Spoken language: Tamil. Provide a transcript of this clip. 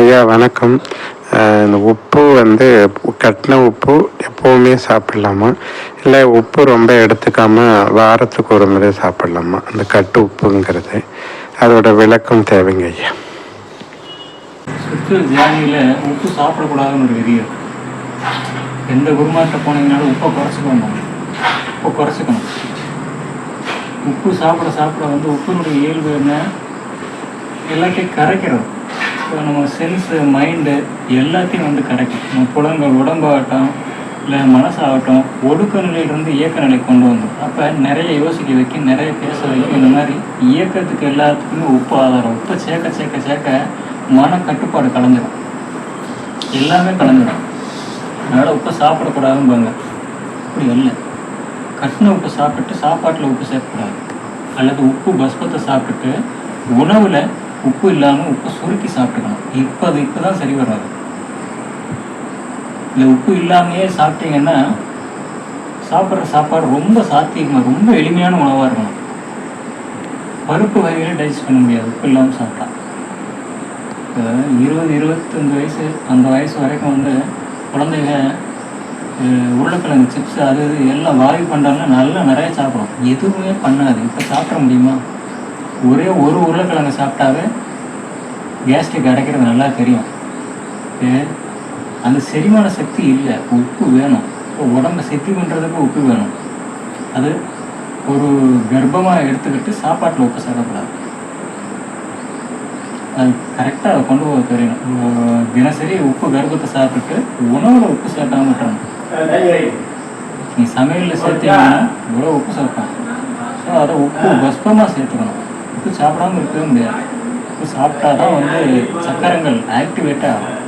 ஐயா வணக்கம். இந்த உப்பு வந்து கட்டின உப்பு எப்போவுமே சாப்பிடலாமா? இல்லை உப்பு ரொம்ப எடுத்துக்காமல் வாரத்துக்கு ஒரு முறை சாப்பிடலாமா? அந்த கட்டு உப்புங்கிறது. அதோட விளக்கம் தேவைங்க ஐயா. சுற்று தியானியில் உப்பு சாப்பிடக்கூடாதுன்னு ஒரு விதி இருக்கு. எந்த குருமாட்ட போனீங்கனாலும் உப்பை குறைச்சிக்கணும் உப்பை குறைச்சிக்கணும். உப்பு சாப்பிட சாப்பிட வந்து உப்பினுடைய இயல்பு என்ன? எல்லாத்தையும் கரைக்கிறது. இப்போ நம்ம சென்ஸு மைண்டு எல்லாத்தையும் வந்து கரைக்கும் நம்ம புலங்கள் உடம்பாகட்டும் இல்லை மனசாகட்டும் ஒடுக்க நிலையிலிருந்து இயக்க நிலை கொண்டு வந்தோம் அப்போ நிறைய யோசிக்க வைக்கும் நிறைய பேச வைக்கும். இந்த மாதிரி இயக்கத்துக்கு எல்லாத்துக்குமே உப்பு ஆதாரம். உப்பு சேர்க்க சேர்க்க சேர்க்க மன கட்டுப்பாடு கலைஞ்சிடும் எல்லாமே கலந்துடும் அதனால் உப்பை சாப்பிடக்கூடாதும்பாங்க. அப்படி இல்லை கட்டின உப்பு சாப்பிட்டு சாப்பாட்டில் உப்பு சேர்க்கக்கூடாது. அல்லது உப்பு பஸ்பத்தை சாப்பிட்டுட்டு உணவில் உப்பு இல்லாமல் உப்பு சுருக்கி சாப்பிட்டுக்கணும். இப்போ அது இப்போ தான் சரி வராது. இல்லை உப்பு இல்லாமையே சாப்பிட்டீங்கன்னா சாப்பிட்ற சாப்பாடு ரொம்ப சாத்தியமாக ரொம்ப எளிமையான உணவாக இருக்கணும். பருப்பு வகைகளை டைஜஸ்ட் பண்ண முடியாது. உப்பு இல்லாமல் சாப்பிட்டா. இப்போ இருபது இருபத்தஞ்சு வயசு அந்த வயசு வரைக்கும் வந்து குழந்தைங்க உருளைக்கிழங்கு சிப்ஸ் அது இது எல்லாம் வாயு பண்ணுறாங்கன்னா நல்லா நிறைய சாப்பிடும் எதுவுமே பண்ணாது. இப்போ சாப்பிட முடியுமா? ஒரே ஒரு உருளைக்கிழங்கு சாப்பிட்டாவே கேஸ்ட்ரிக் அடைக்கிறது நல்லா தெரியும். அந்த செரிமான சக்தி இல்லை. உப்பு வேணும். இப்போ உடம்பை செத்தி பண்ணுறதுக்கு உப்பு வேணும். அது ஒரு கர்ப்பமாக எடுத்துக்கிட்டு சாப்பாட்டில் உப்பு சேர்க்கக்கூடாது. அது கரெக்டாக அதை கொண்டு போக தெரியணும். தினசரி உப்பு கர்ப்பத்தை சாப்பிட்டுட்டு உணவில் உப்பு சேர்க்காம விட்டுறணும். நீ சமையலில் சேர்த்தீங்கன்னா இவ்வளோ உப்பு சேர்ப்பான் ஸோ அதை உப்பு பஸ்பமாக சேர்த்துக்கணும். உப்பு சாப்பிடாம இருக்கவே முடியாது. உப்பு சாப்பிட்டா தான் வந்து சக்கரங்கள் ஆக்டிவேட் ஆகும்.